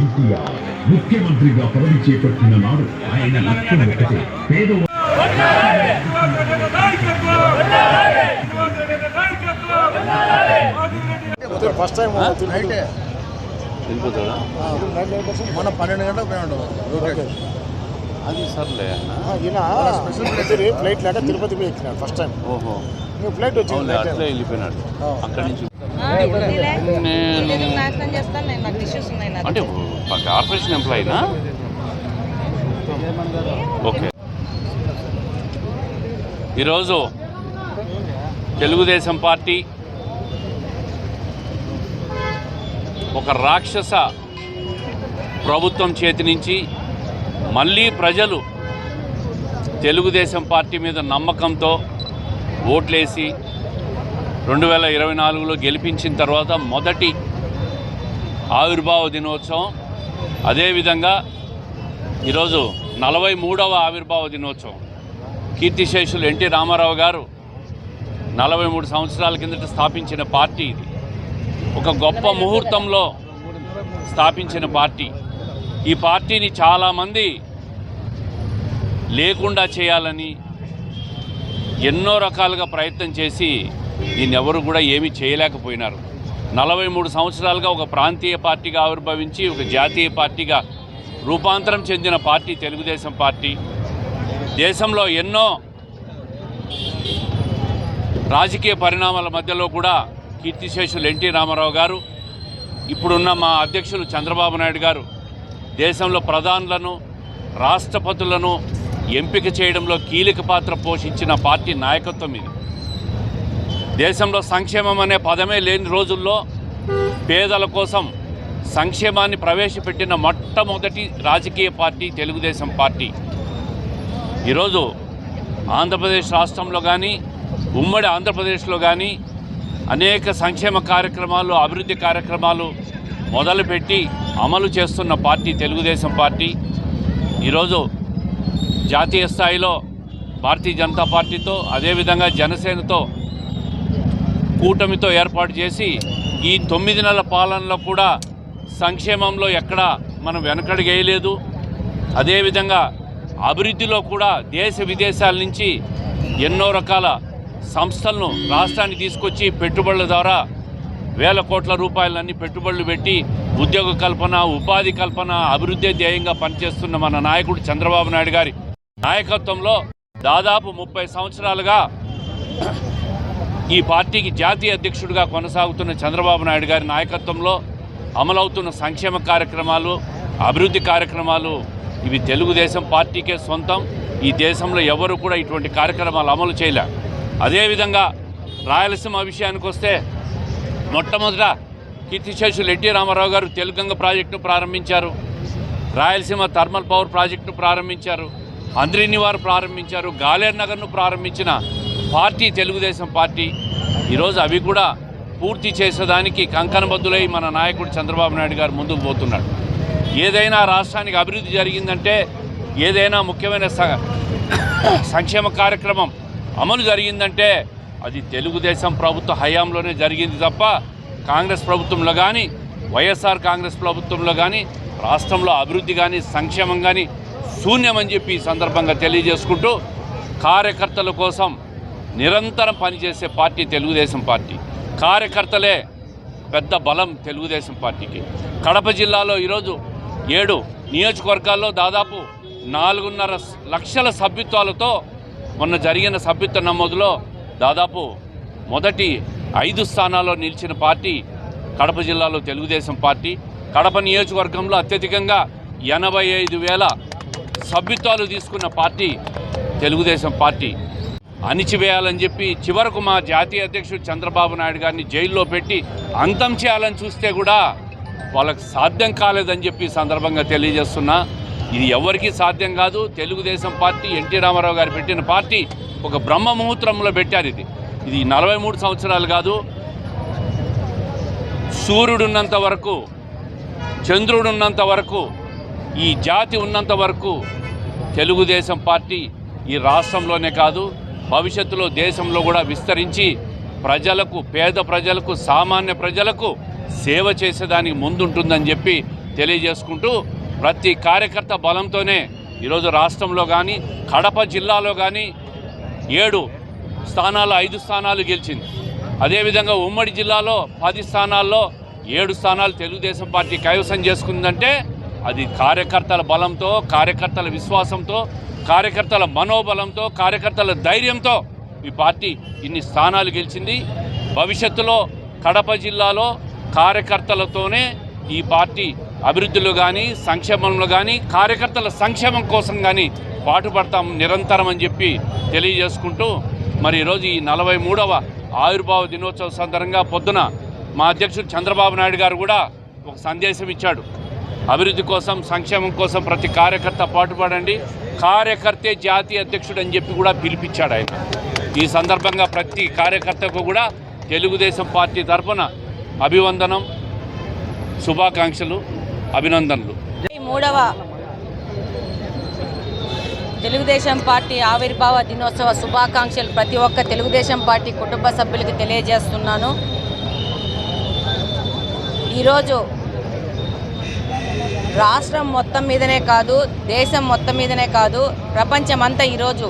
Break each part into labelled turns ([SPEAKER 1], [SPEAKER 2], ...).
[SPEAKER 1] ఎన్టీఆర్ ముఖ్యమంత్రిగా పదవి చేపట్టిన నాడు ఆయన లక్ష్యం ఒకటే పేదవారి
[SPEAKER 2] ఫస్ట్ టైం మొన్న పన్నెండు గంటలకు పోయి ఉంటాం లోకేష్.
[SPEAKER 3] అది సర్లే
[SPEAKER 2] ఈయన స్పెషల్ ఫ్లైట్ లేక తిరుపతి పోయి ఎక్కినాడు ఫస్ట్ టైం.
[SPEAKER 3] ఓహో.
[SPEAKER 2] ఫ్లైట్ వచ్చింది.
[SPEAKER 3] అట్లే వెళ్ళిపోయినాడు. అక్కడి నుంచి. నేను
[SPEAKER 4] ఎందుకు నాశనం చేస్తాను నేను నాకు ఇష్యూస్ ఉన్నాయి నాకు.
[SPEAKER 3] అంటే కార్పొరేషన్ ఎంప్లాయీనా ఓకే. ఈరోజు తెలుగుదేశం పార్టీ ఒక రాక్షస ప్రభుత్వం చేతి నుంచి మళ్ళీ ప్రజలు తెలుగుదేశం పార్టీ మీద నమ్మకంతో ఓట్లేసి రెండు వేల ఇరవై నాలుగులో గెలిపించిన తర్వాత మొదటి ఆవిర్భావ దినోత్సవం. అదేవిధంగా ఈరోజు నలభై మూడవ ఆవిర్భావ దినోత్సవం. కీర్తిశేషులు ఎన్టీ రామారావు గారు నలభై మూడు సంవత్సరాల కిందట స్థాపించిన పార్టీ ఇది. ఒక గొప్ప ముహూర్తంలో స్థాపించిన పార్టీ. ఈ పార్టీని చాలామంది లేకుండా చేయాలని ఎన్నో రకాలుగా ప్రయత్నం చేసి దీన్ని ఎవరు కూడా ఏమీ చేయలేకపోయినారు. నలభై మూడు సంవత్సరాలుగా ఒక ప్రాంతీయ పార్టీగా ఆవిర్భవించి ఒక జాతీయ పార్టీగా రూపాంతరం చెందిన పార్టీ తెలుగుదేశం పార్టీ. దేశంలో ఎన్నో రాజకీయ పరిణామాల మధ్యలో కూడా కీర్తిశేషులు ఎన్టీ రామారావు గారు ఇప్పుడున్న మా అధ్యక్షులు చంద్రబాబు నాయుడు గారు దేశంలో ప్రధానులను రాష్ట్రపతులను ఎంపిక చేయడంలో కీలక పాత్ర పోషించిన పార్టీ నాయకత్వం ఇది. దేశంలో సంక్షేమం అనే పదమే లేని రోజుల్లో పేదల కోసం సంక్షేమాన్ని ప్రవేశపెట్టిన మొట్టమొదటి రాజకీయ పార్టీ తెలుగుదేశం పార్టీ. ఈరోజు ఆంధ్రప్రదేశ్ రాష్ట్రంలో కానీ ఉమ్మడి ఆంధ్రప్రదేశ్లో కానీ అనేక సంక్షేమ కార్యక్రమాలు అభివృద్ధి కార్యక్రమాలు మొదలుపెట్టి అమలు చేస్తున్న పార్టీ తెలుగుదేశం పార్టీ. ఈరోజు జాతీయ స్థాయిలో భారతీయ జనతా పార్టీతో అదేవిధంగా జనసేనతో కూటమితో ఏర్పాటు చేసి ఈ తొమ్మిది నెలల పాలనలో కూడా సంక్షేమంలో ఎక్కడ మనం వెనకడిగేయలేదు అదేవిధంగా అభివృద్ధిలో కూడా దేశ విదేశాల నుంచి ఎన్నో రకాల సంస్థలను రాష్ట్రానికి తీసుకొచ్చి పెట్టుబడుల ద్వారా వేల కోట్ల రూపాయలన్నీ పెట్టుబడులు పెట్టి ఉద్యోగ కల్పన ఉపాధి కల్పన అభివృద్ధి ధ్యేయంగా పనిచేస్తున్న మన నాయకుడు చంద్రబాబు నాయుడు గారి నాయకత్వంలో దాదాపు ముప్పై సంవత్సరాలుగా ఈ పార్టీకి జాతీయ అధ్యక్షుడిగా కొనసాగుతున్న చంద్రబాబు నాయుడు గారి నాయకత్వంలో అమలవుతున్న సంక్షేమ కార్యక్రమాలు అభివృద్ధి కార్యక్రమాలు ఇవి తెలుగుదేశం పార్టీకే సొంతం. ఈ దేశంలో ఎవరు కూడా ఇటువంటి కార్యక్రమాలు అమలు చేయలే. అదేవిధంగా రాయలసీమ విషయానికి వస్తే మొట్టమొదట కీర్తిశేషులు ఎన్టీ రామారావు గారు తెలుగంగ ప్రాజెక్టును ప్రారంభించారు. రాయలసీమ థర్మల్ పవర్ ప్రాజెక్టును ప్రారంభించారు. అంద్రినివారు ప్రారంభించారు. గాలేర్ నగర్ను ప్రారంభించిన పార్టీ తెలుగుదేశం పార్టీ ఈరోజు అవి కూడా పూర్తి చేసేదానికి కంకణబద్దులై మన నాయకుడు చంద్రబాబు నాయుడు గారు ముందుకు పోతున్నాడు. ఏదైనా రాష్ట్రానికి అభివృద్ధి జరిగిందంటే ఏదైనా ముఖ్యమైన సంక్షేమ కార్యక్రమం అమలు జరిగిందంటే అది తెలుగుదేశం ప్రభుత్వ హయాంలోనే జరిగింది తప్ప కాంగ్రెస్ ప్రభుత్వంలో కానీ వైఎస్ఆర్ కాంగ్రెస్ ప్రభుత్వంలో కానీ రాష్ట్రంలో అభివృద్ధి కానీ సంక్షేమం కానీ శూన్యమని చెప్పి ఈ సందర్భంగా తెలియజేసుకుంటూ కార్యకర్తల కోసం నిరంతరం పనిచేసే పార్టీ తెలుగుదేశం పార్టీ. కార్యకర్తలే పెద్ద బలం తెలుగుదేశం పార్టీకి. కడప జిల్లాలో ఈరోజు ఏడు నియోజకవర్గాల్లో దాదాపు నాలుగున్నర లక్షల సభ్యత్వాలతో మొన్న జరిగిన సభ్యత్వ నమోదులో దాదాపు మొదటి ఐదు స్థానాల్లో నిలిచిన పార్టీ కడప జిల్లాలో తెలుగుదేశం పార్టీ. కడప నియోజకవర్గంలో అత్యధికంగా ఎనభై ఐదు వేల సభ్యత్వాలు తీసుకున్న పార్టీ తెలుగుదేశం పార్టీ. అణిచివేయాలని చెప్పి చివరకు మా జాతీయ అధ్యక్షుడు చంద్రబాబు నాయుడు గారిని జైల్లో పెట్టి అంతం చేయాలని చూస్తే కూడా వాళ్ళకి సాధ్యం కాలేదని చెప్పి సందర్భంగా తెలియజేస్తున్నా. ఇది ఎవరికీ సాధ్యం కాదు. తెలుగుదేశం పార్టీ ఎన్టీ రామారావు గారు పెట్టిన పార్టీ ఒక బ్రహ్మముహూర్తంలో పెట్టారు ఇది. ఇది నలభై మూడు సంవత్సరాలు కాదు. సూర్యుడున్నంత వరకు చంద్రుడున్నంత వరకు ఈ జాతి ఉన్నంత వరకు తెలుగుదేశం పార్టీ ఈ రాష్ట్రంలోనే కాదు. భవిష్యత్తులో దేశంలో కూడా విస్తరించి ప్రజలకు పేద ప్రజలకు సామాన్య ప్రజలకు సేవ చేసేదానికి ముందుంటుందని చెప్పి తెలియజేసుకుంటూ ప్రతి కార్యకర్త బలంతోనే ఈరోజు రాష్ట్రంలో కానీ కడప జిల్లాలో కానీ ఏడు స్థానాలు ఐదు స్థానాలు గెలిచింది. అదేవిధంగా ఉమ్మడి జిల్లాలో పది స్థానాల్లో ఏడు స్థానాలు తెలుగుదేశం పార్టీ కైవసం చేసుకుందంటే అది కార్యకర్తల బలంతో కార్యకర్తల విశ్వాసంతో కార్యకర్తల మనోబలంతో కార్యకర్తల ధైర్యంతో ఈ పార్టీ ఇన్ని స్థానాలు గెలిచింది. భవిష్యత్తులో కడప జిల్లాలో కార్యకర్తలతోనే ఈ పార్టీ అభివృద్ధిలో కానీ సంక్షేమంలో కానీ కార్యకర్తల సంక్షేమం కోసం కానీ పాటుపడతాం నిరంతరం అని చెప్పి తెలియజేసుకుంటూ మరి ఈరోజు ఈ నలభై మూడవ ఆవిర్భావ దినోత్సవ సందర్భంగా పొద్దున మా అధ్యక్షుడు చంద్రబాబు నాయుడు గారు కూడా ఒక సందేశం ఇచ్చాడు. అభివృద్ధి కోసం సంక్షేమం కోసం ప్రతి కార్యకర్త పాటుపడండి. కార్యకర్తే జాతీయ అధ్యక్షుడు అని చెప్పి కూడా పిలిపించాడు ఆయన. ఈ సందర్భంగా ప్రతి కార్యకర్తకు కూడా తెలుగుదేశం పార్టీ తరఫున అభివందనం శుభాకాంక్షలు అభినందనలు.
[SPEAKER 4] మూడవ తెలుగుదేశం పార్టీ ఆవిర్భావ దినోత్సవ శుభాకాంక్షలు ప్రతి ఒక్క తెలుగుదేశం పార్టీ కుటుంబ సభ్యులకు తెలియజేస్తున్నాను. ఈరోజు రాష్ట్రం మొత్తం మీదనే కాదు దేశం మొత్తం మీదనే కాదు ప్రపంచమంతా ఈరోజు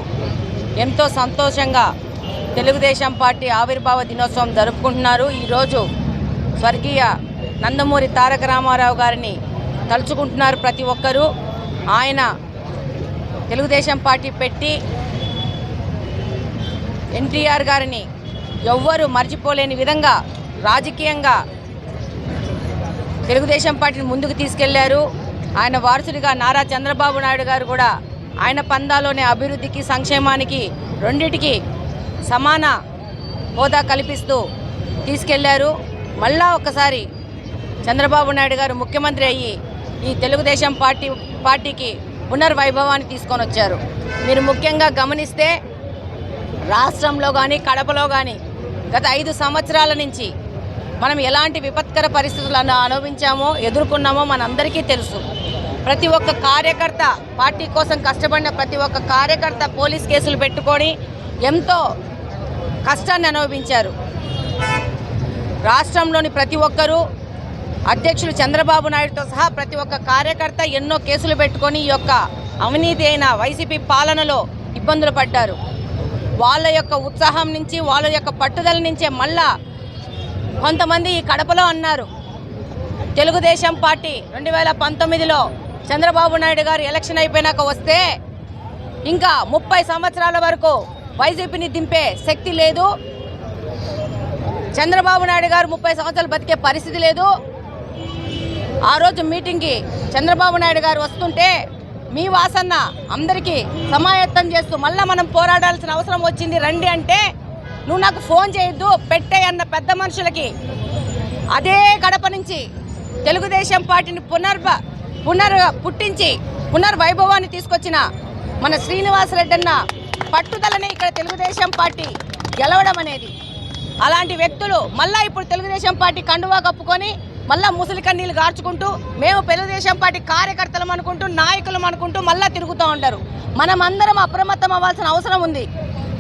[SPEAKER 4] ఎంతో సంతోషంగా తెలుగుదేశం పార్టీ ఆవిర్భావ దినోత్సవం జరుపుకుంటున్నారు. ఈరోజు స్వర్గీయ నందమూరి తారక రామారావు గారిని తలుచుకుంటున్నారు ప్రతి ఒక్కరూ. ఆయన తెలుగుదేశం పార్టీ పెట్టి ఎన్టీఆర్ గారిని ఎవ్వరూ మర్చిపోలేని విధంగా రాజకీయంగా తెలుగుదేశం పార్టీని ముందుకు తీసుకెళ్ళారు. ఆయన వారసుడిగా నారా చంద్రబాబు నాయుడు గారు కూడా ఆయన పందాలోనే అభివృద్ధికి సంక్షేమానికి రెండిటికి సమాన హోదా కల్పిస్తూ తీసుకెళ్ళారు. మళ్ళా ఒకసారి చంద్రబాబు నాయుడు గారు ముఖ్యమంత్రి అయ్యి ఈ తెలుగుదేశం పార్టీ పార్టీకి పునర్వైభవాన్ని తీసుకొని వచ్చారు. మీరు ముఖ్యంగా గమనిస్తే రాష్ట్రంలో కానీ కడపలో కానీ గత ఐదు సంవత్సరాల నుంచి మనం ఎలాంటి విపత్కర పరిస్థితులను అనుభవించామో ఎదుర్కొన్నామో మనందరికీ తెలుసు. ప్రతి ఒక్క కార్యకర్త పార్టీ కోసం కష్టపడిన ప్రతి ఒక్క కార్యకర్త పోలీస్ కేసులు పెట్టుకొని ఎంతో కష్టాన్ని అనుభవించారు. రాష్ట్రంలోని ప్రతి ఒక్కరూ అధ్యక్షులు చంద్రబాబు నాయుడుతో సహా ప్రతి ఒక్క కార్యకర్త ఎన్నో కేసులు పెట్టుకొని ఈ యొక్క అవినీతి అయిన వైసీపీ పాలనలో ఇబ్బందులు పడ్డారు. వాళ్ళ యొక్క ఉత్సాహం నుంచి వాళ్ళ యొక్క పట్టుదల నుంచే మళ్ళా కొంతమంది ఈ కడపలో అన్నారు. తెలుగుదేశం పార్టీ రెండు వేల పంతొమ్మిదిలో చంద్రబాబు నాయుడు గారు ఎలక్షన్ అయిపోయినాక వస్తే ఇంకా ముప్పై సంవత్సరాల వరకు వైసీపీని దింపే శక్తి లేదు. చంద్రబాబు నాయుడు గారు ముప్పై సంవత్సరాలు బతికే పరిస్థితి లేదు. ఆ రోజు మీటింగ్కి చంద్రబాబు నాయుడు గారు వస్తుంటే మీ వాసన్న అందరికీ సమాయత్తం చేస్తూ మళ్ళీ మనం పోరాడాల్సిన అవసరం వచ్చింది. రండి అంటే నువ్వు నాకు ఫోన్ చేయొద్దు పెట్టేయన్న పెద్ద మనుషులకి. అదే గడప నుంచి తెలుగుదేశం పార్టీని పునర్భ పునర్ పుట్టించి పునర్వైభవాన్ని తీసుకొచ్చిన మన శ్రీనివాసరెడ్డి అన్న పట్టుదలనే ఇక్కడ తెలుగుదేశం పార్టీ గెలవడం అనేది. అలాంటి వ్యక్తులు మళ్ళా ఇప్పుడు తెలుగుదేశం పార్టీ కండువా కప్పుకొని మళ్ళా ముసలి కన్నీళ్ళు గార్చుకుంటూ మేము తెలుగుదేశం పార్టీ కార్యకర్తలం అనుకుంటూ నాయకులం అనుకుంటూ మళ్ళా తిరుగుతూ ఉంటారు మనం అందరం అప్రమత్తం అవ్వాల్సిన అవసరం ఉంది.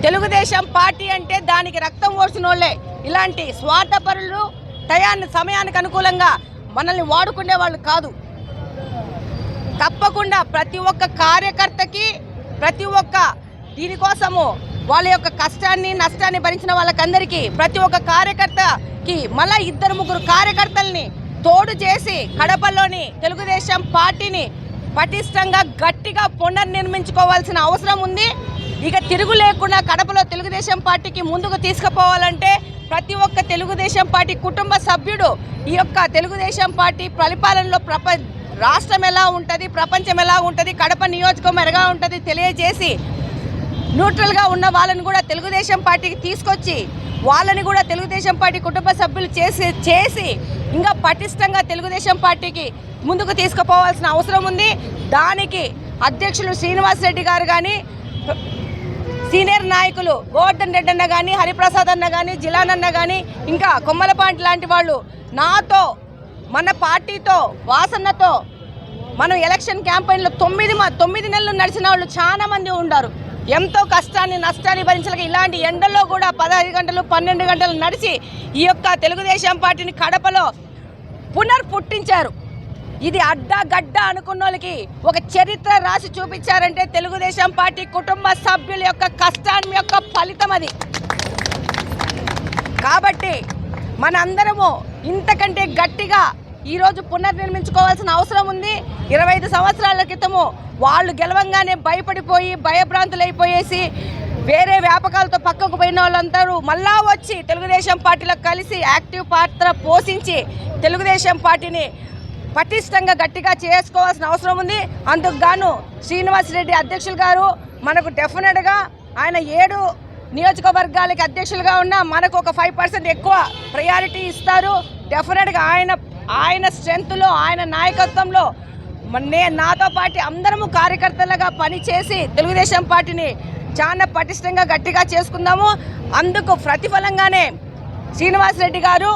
[SPEAKER 4] తెలుగుదేశం పార్టీ అంటే దానికి రక్తం పోసిన వాళ్ళే ఇలాంటి స్వార్థపరులు టయాన్ని సమయానికి అనుకూలంగా మనల్ని వాడుకునే వాళ్ళు కాదు. తప్పకుండా ప్రతి ఒక్క కార్యకర్తకి ప్రతి ఒక్క దీనికోసము వాళ్ళ యొక్క కష్టాన్ని నష్టాన్ని భరించిన వాళ్ళకందరికీ ప్రతి ఒక్క కార్యకర్తకి మళ్ళా ఇద్దరు ముగ్గురు కార్యకర్తల్ని తోడు చేసి కడపలోని తెలుగుదేశం పార్టీని పటిష్టంగా గట్టిగా పునర్నిర్మించుకోవాల్సిన అవసరం ఉంది. ఇక తిరుగు లేకుండా కడపలో తెలుగుదేశం పార్టీకి ముందుకు తీసుకుపోవాలంటే ప్రతి ఒక్క తెలుగుదేశం పార్టీ కుటుంబ సభ్యుడు ఈ యొక్క తెలుగుదేశం పార్టీ పరిపాలనలో ప్రప రాష్ట్రం ఎలా ఉంటుంది ప్రపంచం ఎలా ఉంటుంది కడప నియోజకవర్గం ఎలాగా ఉంటుంది తెలియజేసి న్యూట్రల్గా ఉన్న వాళ్ళని కూడా తెలుగుదేశం పార్టీకి తీసుకొచ్చి వాళ్ళని కూడా తెలుగుదేశం పార్టీ కుటుంబ సభ్యులు చేసి చేసి ఇంకా పటిష్టంగా తెలుగుదేశం పార్టీకి ముందుకు తీసుకుపోవాల్సిన అవసరం ఉంది. దానికి అధ్యక్షులు శ్రీనివాస్ రెడ్డి గారు కానీ సీనియర్ నాయకులు గోవర్ధన్ రెడ్డి అన్న కానీ హరిప్రసాద్ అన్న కానీ జిలానన్న కానీ ఇంకా కొమ్మలపాంటి లాంటి వాళ్ళు నాతో మన పార్టీతో వాసన్నతో మనం ఎలక్షన్ క్యాంపెయిన్లో తొమ్మిది మ- తొమ్మిది నెలలు నడిచిన వాళ్ళు చాలామంది ఉన్నారు ఎంతో కష్టాన్ని నష్టాన్ని భరించలేక ఇలాంటి ఎండల్లో కూడా పదహైదు గంటలు పన్నెండు గంటలు నడిచి ఈ యొక్క తెలుగుదేశం పార్టీని కడపలో పునర్ పుట్టించారు ఇది అడ్డా గడ్డ అనుకున్న వాళ్ళకి ఒక చరిత్ర రాసి చూపించారంటే తెలుగుదేశం పార్టీ కుటుంబ సభ్యుల యొక్క కష్టాన్ని యొక్క ఫలితం అది. కాబట్టి మనందరము ఇంతకంటే గట్టిగా ఈరోజు పునర్నిర్మించుకోవాల్సిన అవసరం ఉంది. ఇరవై ఐదు సంవత్సరాల క్రితము వాళ్ళు గెలవంగానే భయపడిపోయి భయభ్రాంతులైపోయేసి వేరే వ్యాపకాలతో పక్కకు పోయిన వాళ్ళందరూ మళ్ళా వచ్చి తెలుగుదేశం పార్టీలో కలిసి యాక్టివ్ పాత్ర పోషించి తెలుగుదేశం పార్టీని పటిష్టంగా గట్టిగా చేసుకోవాల్సిన అవసరం ఉంది. అందుకు గాను శ్రీనివాసరెడ్డి అధ్యక్షులు గారు మనకు డెఫినెట్గా ఆయన ఏడు నియోజకవర్గాలకి అధ్యక్షులుగా ఉన్న మనకు ఒక ఫైవ్ పర్సెంట్ ఎక్కువ ప్రయారిటీ ఇస్తారు. డెఫినెట్గా ఆయన ఆయన స్ట్రెంత్లో ఆయన నాయకత్వంలో నేను నే నాతో పాటు అందరము కార్యకర్తలుగా పనిచేసి తెలుగుదేశం పార్టీని చాలా పటిష్టంగా గట్టిగా చేసుకుందాము. అందుకు ప్రతిఫలంగానే శ్రీనివాసరెడ్డి గారు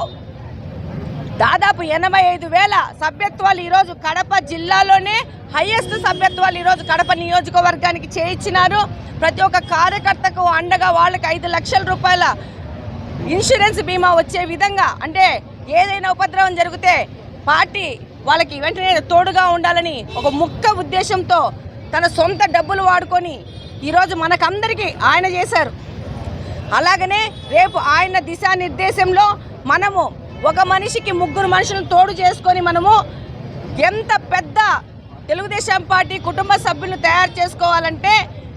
[SPEAKER 4] దాదాపు ఎనభై ఐదు వేల సభ్యత్వాలు ఈరోజు కడప జిల్లాలోనే హైయెస్ట్ సభ్యత్వాలు ఈరోజు కడప నియోజకవర్గానికి చేయించినారు. ప్రతి ఒక్క కార్యకర్తకు అండగా వాళ్ళకి ఐదు లక్షల రూపాయల ఇన్సూరెన్స్ బీమా వచ్చే విధంగా అంటే ఏదైనా ఉపద్రవం జరిగితే పార్టీ వాళ్ళకి వెంటనే తోడుగా ఉండాలని ఒక ముఖ్య ఉద్దేశంతో తన సొంత డబ్బులు వాడుకొని ఈరోజు మనకందరికీ ఆయన చేశారు. అలాగనే రేపు ఆయన దిశానిర్దేశంలో మనము ఒక మనిషికి ముగ్గురు మనుషులను తోడు చేసుకొని మనము ఎంత పెద్ద తెలుగుదేశం పార్టీ కుటుంబ సభ్యులను తయారు చేసుకోవాలంటే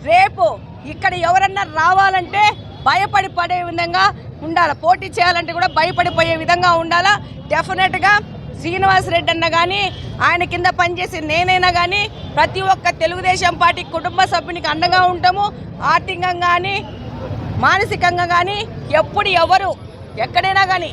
[SPEAKER 4] రేపు ఇక్కడ ఎవరన్నా రావాలంటే భయపడి పడే విధంగా ఉండాలి. పోటీ చేయాలంటే కూడా భయపడిపోయే విధంగా ఉండాలా? డెఫినెట్గా శ్రీనివాసరెడ్డి అన్న కానీ ఆయన కింద పనిచేసే నేనైనా కానీ ప్రతి ఒక్క తెలుగుదేశం పార్టీ కుటుంబ సభ్యునికి అండగా ఉంటాము. ఆర్థికంగా కానీ మానసికంగా కానీ ఎప్పుడు ఎవరు ఎక్కడైనా కానీ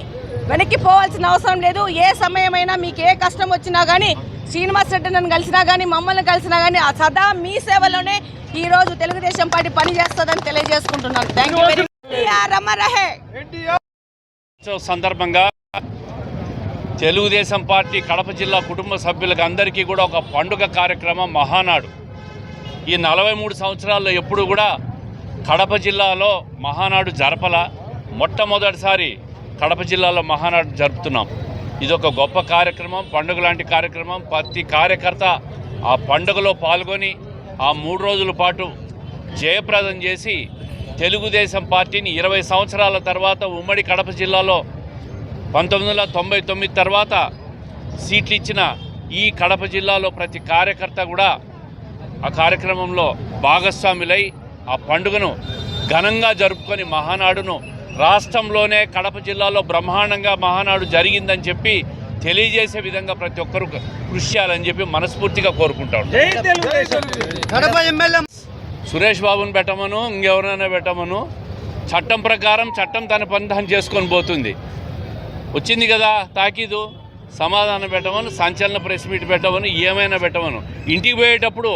[SPEAKER 4] వెనక్కి పోవాల్సిన అవసరం లేదు. ఏ సమయమైనా మీకు ఏ కష్టం వచ్చినా కానీ శ్రీనివాస్ రెడ్డి నన్ను కలిసినా కానీ మమ్మల్ని కలిసినా కానీ ఆ సదా మీ సేవలోనే ఈ రోజు తెలుగుదేశం పార్టీ పని చేస్తుందని తెలియజేసుకుంటున్నాను. థ్యాంక్ యూ వెరీ
[SPEAKER 3] సందర్భంగా తెలుగుదేశం పార్టీ కడప జిల్లా కుటుంబ సభ్యులకు అందరికీ కూడా ఒక పండుగ కార్యక్రమం మహానాడు. ఈ నలభై మూడు సంవత్సరాల్లో ఎప్పుడు కూడా కడప జిల్లాలో మహానాడు జరపల. మొట్టమొదటిసారి కడప జిల్లాలో మహానాడు జరుపుతున్నాం. ఇది ఒక గొప్ప కార్యక్రమం పండుగ లాంటి కార్యక్రమం. ప్రతి కార్యకర్త ఆ పండుగలో పాల్గొని ఆ మూడు రోజుల పాటు జయప్రదం చేసి తెలుగుదేశం పార్టీని ఇరవై సంవత్సరాల తర్వాత ఉమ్మడి కడప జిల్లాలో పంతొమ్మిది వందల తొంభై తొమ్మిది తర్వాత సీట్లు ఇచ్చిన ఈ కడప జిల్లాలో ప్రతి కార్యకర్త కూడా ఆ కార్యక్రమంలో భాగస్వాములై ఆ పండుగను ఘనంగా జరుపుకొని మహానాడును రాష్ట్రంలోనే కడప జిల్లాలో బ్రహ్మాండంగా మహానాడు జరిగిందని చెప్పి తెలియజేసే విధంగా ప్రతి ఒక్కరూ కృషి చేయాలని చెప్పి మనస్ఫూర్తిగా కోరుకుంటాం సురేష్ బాబుని పెట్టమను ఇంకెవరైనా పెట్టమను. చట్టం ప్రకారం చట్టం తన పని తాను చేసుకొని పోతుంది. వచ్చింది కదా తాకీదు సమాధానం పెట్టమను సంచలన ప్రెస్ మీట్ పెట్టమను ఏమైనా పెట్టమను. ఇంటికి పోయేటప్పుడు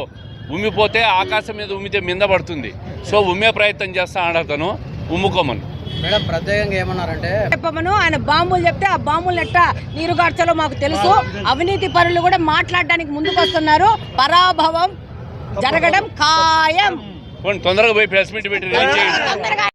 [SPEAKER 3] ఉమ్మిపోతే ఆకాశం మీద ఉమ్మితే మింద పడుతుంది. సో ఉమ్మే ప్రయత్నం చేస్తా ఆడతను ఉమ్ముకోమను.
[SPEAKER 5] మేడం ప్రత్యేకంగా ఏమన్నారంటే
[SPEAKER 4] చెప్పమను. ఆయన బాంబులు చెప్తే ఆ బాంబులు ఎట్ట నీరు గార్చాలో మాకు తెలుసు. అవినీతి పరులు కూడా మాట్లాడడానికి ముందుకు వస్తున్నారు. పరాభవం జరగడం ఖాయం.
[SPEAKER 3] తొందరగా పోయి ప్రెస్ మీట్ పెట్టి